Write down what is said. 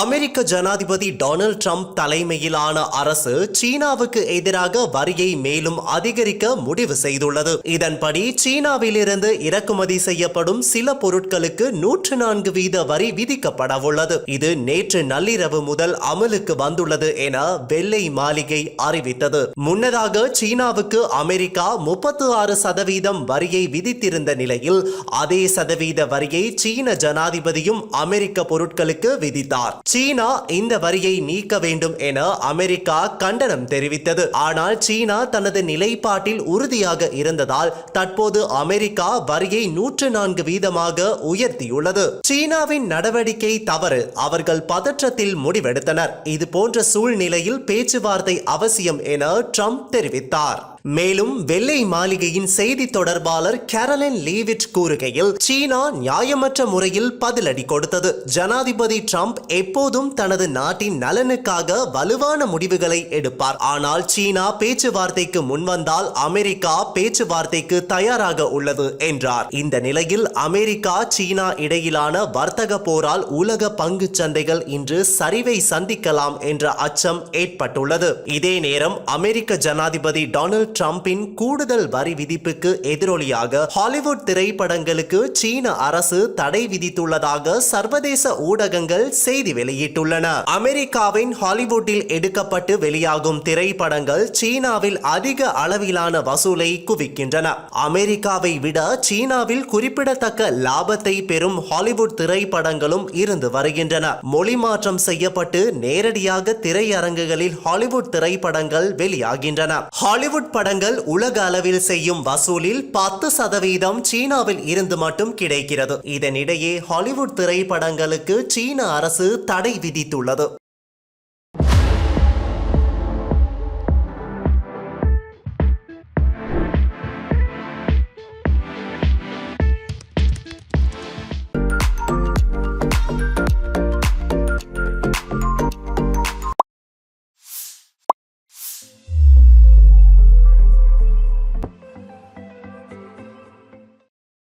அமெரிக்க ஜனாதிபதி Donald Trump தலைமையிலான அரசு சீனாவுக்கு எதிராக வரியை மேலும் அதிகரிக்க முடிவு செய்துள்ளது. இதன்படி சீனாவிலிருந்து இறக்குமதி செய்யப்படும் சில பொருட்களுக்கு நூற்று நான்கு வீத வரி விதிக்கப்படவுள்ளது இது நேற்று நள்ளிரவு முதல் அமலுக்கு வந்துள்ளது என வெள்ளை மாளிகை அறிவித்தது. முன்னதாக சீனாவுக்கு அமெரிக்கா முப்பத்து ஆறு சதவீதம் வரியை விதித்திருந்த நிலையில் அதே சதவீத வரியை சீன ஜனாதிபதியும் அமெரிக்க பொருட்களுக்கு விதித்தார். சீனா இந்த வரியை நீக்க வேண்டும் என அமெரிக்கா கண்டனம் தெரிவித்தது. ஆனால் சீனா தனது நிலைப்பாட்டில் உறுதியாக இருந்ததால் தற்போது அமெரிக்கா வரியை நூற்று நான்கு வீதமாக உயர்த்தியுள்ளது. சீனாவின் நடவடிக்கை தவறு அவர்கள் பதற்றத்தில் முடிவெடுத்தனர். இது போன்ற சூழ்நிலையில் பேச்சுவார்த்தை அவசியம் என ட்ரம்ப் தெரிவித்தார். மேலும் வெள்ளை மாளிகையின் செய்தி தொடர்பாளர் கேரலின் லீவிட் கூறுகையில் சீனா நியாயமற்ற முறையில் பதிலடி கொடுத்தது. ஜனாதிபதி ட்ரம்ப் எப்போதும் தனது நாட்டின் நலனுக்காக வலுவான முடிவுகளை எடுப்பார். ஆனால் சீனா பேச்சுவார்த்தைக்கு முன்வந்தால் அமெரிக்கா பேச்சுவார்த்தைக்கு தயாராக உள்ளது என்றார். இந்த நிலையில் அமெரிக்கா சீனா இடையிலான வர்த்தக போரால் உலக பங்கு சந்தைகள் இன்று சரிவை சந்திக்கலாம் என்ற அச்சம் ஏற்பட்டுள்ளது. இதே நேரம் அமெரிக்க ஜனாதிபதி டொனால்ட் ட்ரம்பின் கூடுதல் வரி விதிப்புக்கு எதிரொலியாக ஹாலிவுட் திரைப்படங்களுக்கு சீன அரசு தடை விதித்துள்ளதாக சர்வதேச ஊடகங்கள் செய்தி வெளியிட்டுள்ளன. அமெரிக்காவின் ஹாலிவுட்டில் எடுக்கப்பட்டு வெளியாகும் திரைப்படங்கள் சீனாவில் அதிக அளவிலான வசூலை குவிக்கின்றன. அமெரிக்காவை விட சீனாவில் குறிப்பிடத்தக்க லாபத்தை பெறும் ஹாலிவுட் திரைப்படங்களும் இருந்து வருகின்றன. மொழி மாற்றம் செய்யப்பட்டு நேரடியாக திரையரங்குகளில் ஹாலிவுட் திரைப்படங்கள் வெளியாகின்றன. ஹாலிவுட் படங்கள் உலக அளவில் செய்யும் வசூலில் பத்து சதவீதம் சீனாவில் இருந்து மட்டும் கிடைக்கிறது. இதனிடையே ஹாலிவுட் திரைப்படங்களுக்கு சீன அரசு தடை விதித்துள்ளது.